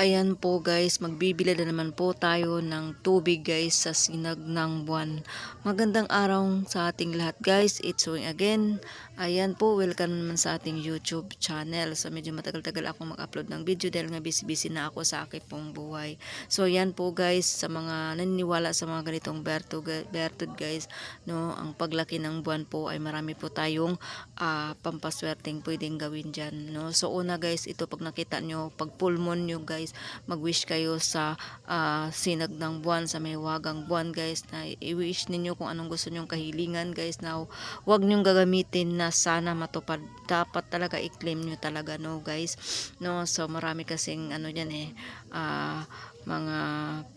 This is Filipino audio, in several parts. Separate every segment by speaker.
Speaker 1: Ayan po guys, magbibili na naman po tayo ng tubig guys sa sinag ng buwan. Magandang araw sa ating lahat guys, it's Wing again. Ayan po, welcome naman sa ating YouTube channel. So medyo matagal-tagal ako mag-upload ng video dahil nga busy-busy na ako sa aking pong buhay. So yan po guys, sa mga naniniwala sa mga ganitong berto, bertud guys, no, ang paglaki ng buwan po ay marami po tayong ah, pampaswerteng pwedeng gawin dyan. No? So una guys, ito pag nakita nyo, pag pulmon nyo guys, mag-wish kayo sa ah, sinag ng buwan, sa may wagang buwan guys, na i-wish ninyo kung anong gusto nyong kahilingan guys, na huwag nyong gagamitin na sana matupad. Dapat talaga i-claim nyo talaga no guys. No, so marami kasing ano yan eh, ah, mga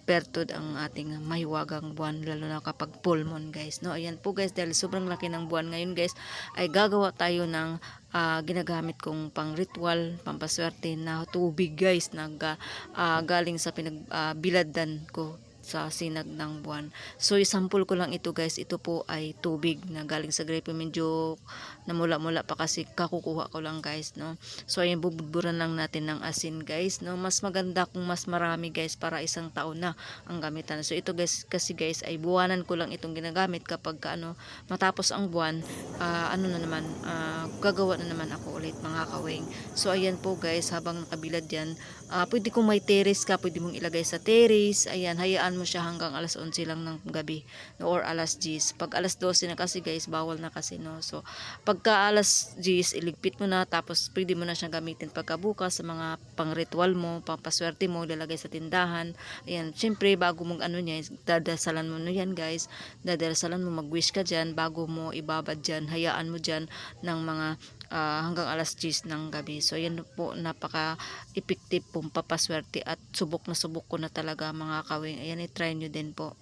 Speaker 1: pertud ang ating mahiwagang buwan lalo na kapag full moon guys no? Ayan po guys dahil sobrang laki ng buwan ngayon guys ay gagawa tayo ng ah, ginagamit kong pang ritual pampaswerte na tubig guys na ga- ah, galing sa pinagbiladan ko sa sinag ng buwan. So, isampul ko lang ito guys. Ito po ay tubig na galing sa grape. Medyo namula-mula pa kasi kakukuha ko lang guys, no. So, ayan, bubudburan lang natin ng asin guys, no. Mas maganda kung mas marami guys para isang taon na ang gamitan. So, ito guys, kasi guys, ay buwanan ko lang itong ginagamit kapag ano, matapos ang buwan, ah, ano na naman, ah, gagawa na naman ako ulit mga kawing. So, ayan po guys, habang nakabilad yan, ah, pwede kung may terrace ka, pwede mong ilagay sa terrace. Ayan, hayaan mo siya hanggang alas 11 lang ng gabi no, or alas 10. Pag alas 12 na kasi guys, bawal na kasi no. So, pagka alas 10, iligpit mo na tapos pwede mo na siyang gamitin pagkabukas sa mga pang-ritual mo, pang-paswerte mo, lalagay sa tindahan. Ayan, syempre bago mong ano niya, dadasalan mo na yan guys. Dadasalan mo, mag-wish ka dyan bago mo ibabad dyan. Hayaan mo dyan ng mga ah, hanggang alas 10 ng gabi. So, yan po, napaka-effective pong papaswerte at subok na subok ko na talaga mga kawing. Ayan, i-try nyo din po.